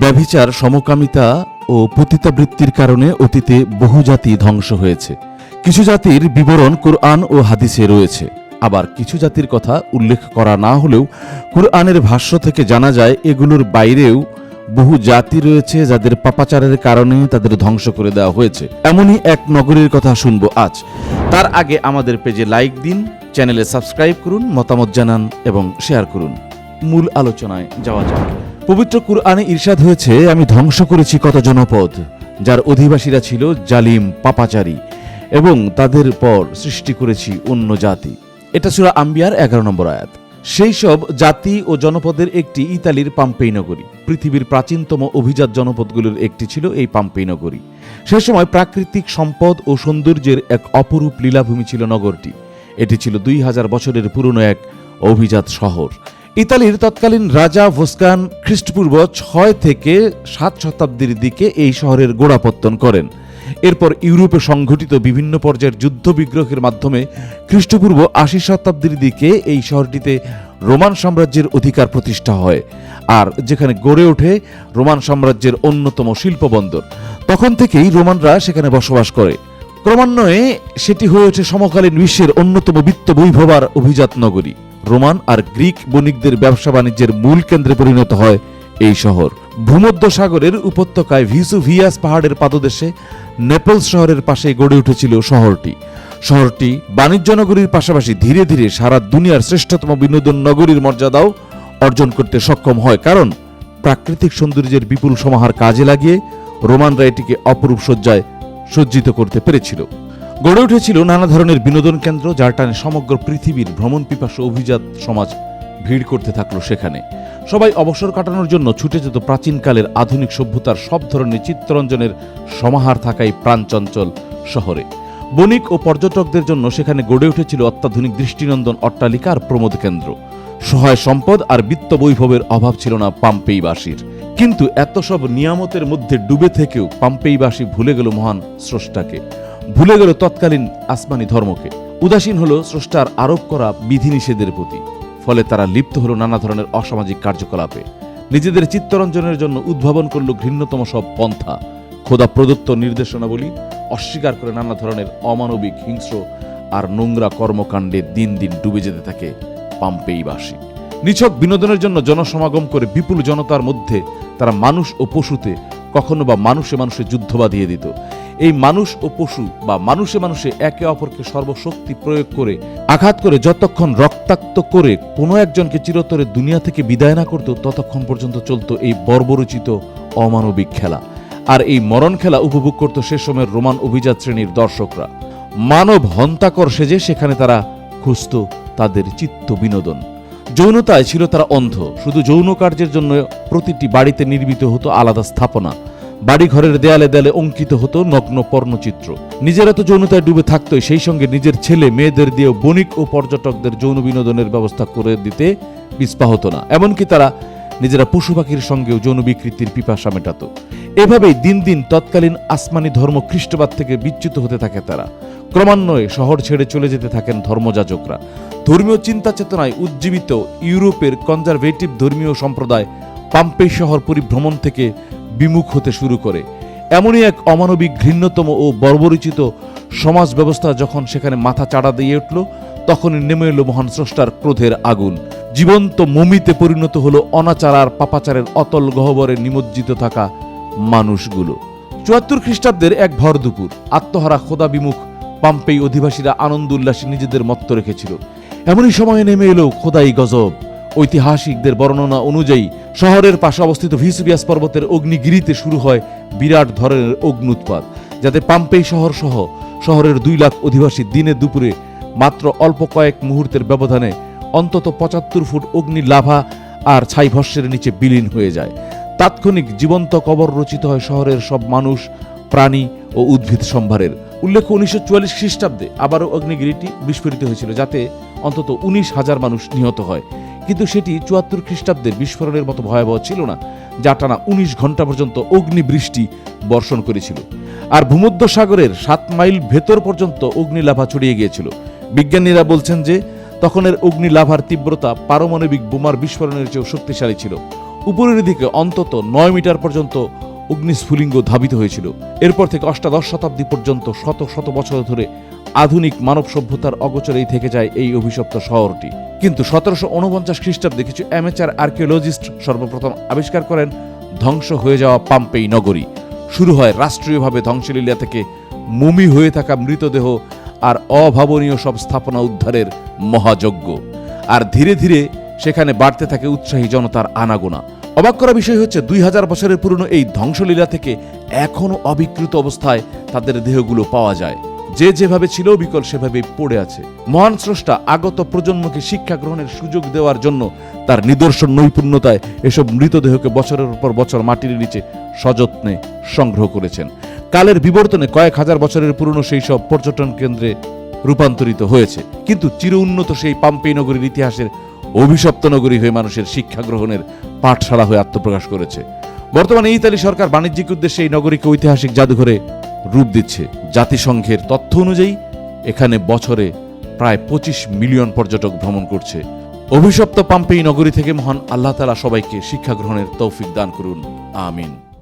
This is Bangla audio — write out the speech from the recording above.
ব্যভিচার, সমকামিতা ও পতিতাবৃত্তির কারণে অতীতে বহু জাতি ধ্বংস হয়েছে। কিছু জাতির বিবরণ কোরআন ও হাদিসে রয়েছে। আবার কিছু জাতির কথা উল্লেখ করা না হলেও কোরআনের ভাষ্য থেকে জানা যায়, এগুলোর বাইরেও বহু জাতি রয়েছে যাদের পাপাচারের কারণে তাদের ধ্বংস করে দেওয়া হয়েছে। এমনই এক নগরীর কথা শুনব আজ। তার আগে আমাদের পেজে লাইক দিন, চ্যানেলে সাবস্ক্রাইব করুন, মতামত জানান এবং শেয়ার করুন। মূল আলোচনায় যাওয়া যাক। পবিত্র কুরআনে ইরশাদ হয়েছে, আমি ধ্বংস করেছি কত জনপদ, যার অধিবাসীরা ছিল জালিম, পাপাচারী, এবং তাদের পর সৃষ্টি করেছি অন্য জাতি। এটা ছিল আম্বিয়ার এগারো নম্বর আয়াত। সেই সব জাতি ও জনপদের একটি ইতালির পাম্পেই নগরী। পৃথিবীর প্রাচীনতম অভিজাত জনপদগুলোর একটি ছিল এই পাম্পেই নগরী। সে সময় প্রাকৃতিক সম্পদ ও সৌন্দর্যের এক অপরূপ লীলাভূমি ছিল নগরটি। এটি ছিল দুই হাজার বছরের পুরনো এক অভিজাত শহর। ইতালির তৎকালীন রাজা ভোস্কান খ্রিস্টপূর্ব ছয় থেকে সাত শতাব্দীর দিকে এই শহরের গোড়াপত্তন করেন। এরপর ইউরোপে সংঘটিত বিভিন্ন পর্যায়ের যুদ্ধ বিগ্রহের মাধ্যমে খ্রিস্টপূর্ব আশি শতাব্দীর দিকে এই শহরটিতে রোমান সাম্রাজ্যের অধিকার প্রতিষ্ঠা হয়, আর যেখানে গড়ে ওঠে রোমান সাম্রাজ্যের অন্যতম শিল্পবন্দর। তখন থেকেই রোমানরা সেখানে বসবাস করে। ক্রমান্বয়ে সেটি হয়ে ওঠে সমকালীন বিশ্বের অন্যতম বিত্ত বৈভবার অভিজাত নগরী। রোমান আর গ্রিক বণিকদের ব্যবসা বাণিজ্যের মূল কেন্দ্রে পরিণত হয় এই শহর। ভূমধ্য সাগরের উপত্যকায় ভিসুভিয়াস পাহাড়ের পাদদেশে নেপলস শহরের পাশে গড়ে উঠেছিল শহরটি। শহরটি বাণিজ্য নগরীর পাশাপাশি ধীরে ধীরে সারা দুনিয়ার শ্রেষ্ঠতম বিনোদন নগরীর মর্যাদাও অর্জন করতে সক্ষম হয়। কারণ প্রাকৃতিক সৌন্দর্যের বিপুল সমাহার কাজে লাগিয়ে রোমানরা এটিকে অপরূপ সজ্জায় সজ্জিত করতে পেরেছিল। গড়ে উঠেছিল নানা ধরনের বিনোদন কেন্দ্র, যার টানে সমগ্র পৃথিবীর ভ্রমণ পিপাসু অভিজাত সমাজ ভিড় করতে থাকল সেখানে। সবাই অবসর কাটানোর জন্য ছুটে যেত প্রাচীনকালের আধুনিক সভ্যতার সব ধরনের চিত্তরঞ্জনের সমাহার থাকাই প্রাণচঞ্চল শহরে। বণিক ও পর্যটকদের জন্য সেখানে গড়ে উঠেছিল অত্যাধুনিক দৃষ্টিনন্দন অট্টালিকা আর প্রমোদ কেন্দ্র। সহায় সম্পদ আর বিত্ত বৈভবের অভাব ছিল না পাম্পেইবাসীর। কিন্তু এত সব নিয়ামতের মধ্যে ডুবে থেকেও পাম্পেইবাসী ভুলে গেল মহান স্রষ্টাকে। ভুলে গেল তৎকালীন আসমানি ধর্মকে। উদাসীন হলো স্রষ্টার আরোপ করা বিধিনিষেধের প্রতি। ফলে তারা লিপ্ত হলো নানা ধরনের অসামাজিক কার্যকলাপে। নিজেদের চিত্তরঞ্জনের জন্য উদ্ভাবন করল ঘৃণ্যতম সব পন্থা। খোদা প্রদত্ত নির্দেশনাবলী অস্বীকার করে নানা ধরনের অমানবিক হিংস্র আর নোংরা কর্মকাণ্ডে দিন দিন ডুবে যেতে থাকে পাম্পেইবাসী। নিছক বিনোদনের জন্য জনসমাগম করে বিপুল জনতার মধ্যে তারা মানুষ ও পশুতে কখনো বা মানুষে মানুষে যুদ্ধ বাঁধিয়ে দিত। এই মানুষ ও পশু বা মানুষে মানুষে একে অপরকে সর্বশক্তি প্রয়োগ করে, আঘাত করে যতক্ষণ রক্তাক্ত করে কোনো একজনকে চিরতরে দুনিয়া থেকে বিদায় না করত ততক্ষণ পর্যন্ত চলতো এই বর্বরচিত অমানবিক খেলা। আর এই মরণ খেলা উপভোগ করত সে সময়ের রোমান অভিজাত শ্রেণির দর্শকরা। মানব হন্তাকর সেজে সেখানে তারা খুঁজত তাদের চিত্ত বিনোদন। যৌনতায় ছিল তারা অন্ধ, শুধু যৌন কার্যের জন্য প্রতিটি বাড়িতে নির্মিত হতো আলাদা স্থাপনা। বাড়ি ঘরের দেয়ালে দেয়ালে অঙ্কিত হতো নগ্ন পর্ণচিত্র। নিজেরা তো যৌনতায় ডুবে থাকতোই, সেই সঙ্গে নিজের ছেলে, মেয়েদের দিয়েও বণিক ও পর্যটকদের যৌন বিনোদনের ব্যবস্থা করে দিতে পিস্পা হতো না। এমনকি তারা নিজেরা পশু পাখির সঙ্গেও যৌন বিকৃতির পিপাসা মেটাত। এভাবেই দিন দিন তৎকালীন আসমানি ধর্ম খ্রিস্টবাদ থেকে বিচ্যুত হতে থাকে তারা। ক্রমান্বয়ে শহর ছেড়ে চলে যেতে থাকেন ধর্মযাজকরা। ধর্মীয় চিন্তা চেতনায় উজ্জীবিত ইউরোপের কনজারভেটিভ ধর্মীয় সম্প্রদায় পাম্পে শহর পরিভ্রমণ থেকে বিমুখ হতে শুরু করে। এমনই এক অমানবিক ঘৃণ্যতম ও বর্বরিচিত সমাজ ব্যবস্থা যখন সেখানে মাথা চাড়া দিয়ে উঠল, তখনই নেমে এলো মহান স্রষ্টার ক্রোধের আগুন। জীবন্ত মমিতে পরিণত হলো অনাচার আর পাপাচারের অতল গহ্বরে নিমজ্জিত থাকা মানুষগুলো। চুয়াত্তর খ্রিস্টাব্দের এক ভর দুপুর, আত্মহারা খোদা বিমুখ, পাম্পেই অধিবাসীরা আনন্দ উল্লাসে নিজেদের মত্ত রেখেছিল। এমনই সময়ে নেমে এলো খোদাই গজব। ঐতিহাসিকদের বর্ণনা অনুযায়ী শহরের পাশে অবস্থিত ভিসুবিয়াস পর্বতের অগ্নিগিরিতে শুরু হয় বিরাট ধরনের অগ্নুৎপাত যাতে পাম্পেই শহর সহ শহরের দুই লাখ অধিবাসী দিনে দুপুরে মাত্র অল্প কয়েক মুহূর্তের ব্যবধানে অন্তত পঁচাত্তর ফুট অগ্নি লাভা আর ছাই ভস্যের নিচে বিলীন হয়ে যায়। তাৎক্ষণিক জীবন্ত কবর রচিত হয় শহরের সব মানুষ, প্রাণী ও উদ্ভিদ সম্ভারের। উল্লেখ্য উনিশশো চুয়াল্লিশ খ্রিস্টাব্দে আবারও অগ্নিগিরিটি বিস্ফোরিত হয়েছিল, যাতে অন্তত উনিশ হাজার মানুষ নিহত হয়। কিন্তু সেটি চুয়াত্তর খ্রিস্টাব্দে বিস্ফোরণের মতো ভয়াবহ ছিল না, যা টানা উনিশ ঘণ্টা পর্যন্ত অগ্নিবৃষ্টি বর্ষণ করেছিল। আর ভূমধ্য সাগরের সাত মাইল ভেতর পর্যন্ত অগ্নিলাভা ছড়িয়ে গিয়েছিল। বিজ্ঞানীরা বলছেন যে, তখনের অগ্নিলাভার তীব্রতা পারমাণবিক বোমার বিস্ফোরণের চেয়েও শক্তিশালী ছিল। উপরের দিকে অন্তত নয় মিটার পর্যন্ত অগ্নিস্ফুলিঙ্গ ধাবিত হয়েছিল। এরপর থেকে অষ্টাদশ শতাব্দী পর্যন্ত শত শত বছর ধরে আধুনিক মানব সভ্যতার অগোচরেই থেকে যায় এই অভিশপ্ত শহরটি। কিন্তু সতেরোশো উনপঞ্চাশ খ্রিস্টাব্দে কিছু অ্যামেচার আর্কিওলজিস্ট সর্বপ্রথম আবিষ্কার করেন, ধ্বংস হয়ে যাওয়া পাম্পেই নগরী। শুরু হয় রাষ্ট্রীয়ভাবে ধ্বংসলীলা থেকে মুমি হয়ে থাকা মৃতদেহ আর অভাবনীয় সব স্থাপনা উদ্ধারের মহাযজ্ঞ। আর ধীরে ধীরে সেখানে বাড়তে থাকে উৎসাহী জনতার আনাগোনা। অবাক করা বিষয় হচ্ছে দুই হাজার বছরের পুরনো এই ধ্বংসলীলা থেকে এখনও অবিকৃত অবস্থায় তাদের দেহগুলো পাওয়া যায়। যে যেভাবে ছিল, বিকল সেভাবে পড়ে আছে। মহান স্রষ্টা আগত প্রজন্মকে শিক্ষা গ্রহণের সুযোগ দেওয়ার জন্য তার নিদর্শন নৈপুণ্যতায় এসব মৃতদেহকে বছরের পর বছর মাটির নিচে সযত্নে সংগ্রহ করেছেন। কালের বিবর্তনে কয়েক হাজার বছরের পুরনো সেই সব পর্যটন কেন্দ্রে রূপান্তরিত হয়েছে। কিন্তু চির উন্নত সেই পাম্পেই নগরীর ইতিহাসের অভিশপ্ত নগরী হয়ে মানুষের শিক্ষা গ্রহণের পাঠশালা হয়ে আত্মপ্রকাশ করেছে। বর্তমানে ইতালি সরকার বাণিজ্যিক উদ্দেশ্যে এই নগরীকে ঐতিহাসিক জাদুঘরে রূপ দিচ্ছে। জাতিসংঘের তথ্য অনুযায়ী, এখানে বছরে প্রায় পঁচিশ মিলিয়ন পর্যটক ভ্রমণ করছে। অভিশপ্ত পাম্পেই নগরী থেকে মহান আল্লাহ তালা সবাইকে শিক্ষা গ্রহণের তৌফিক দান করুন। আমিন।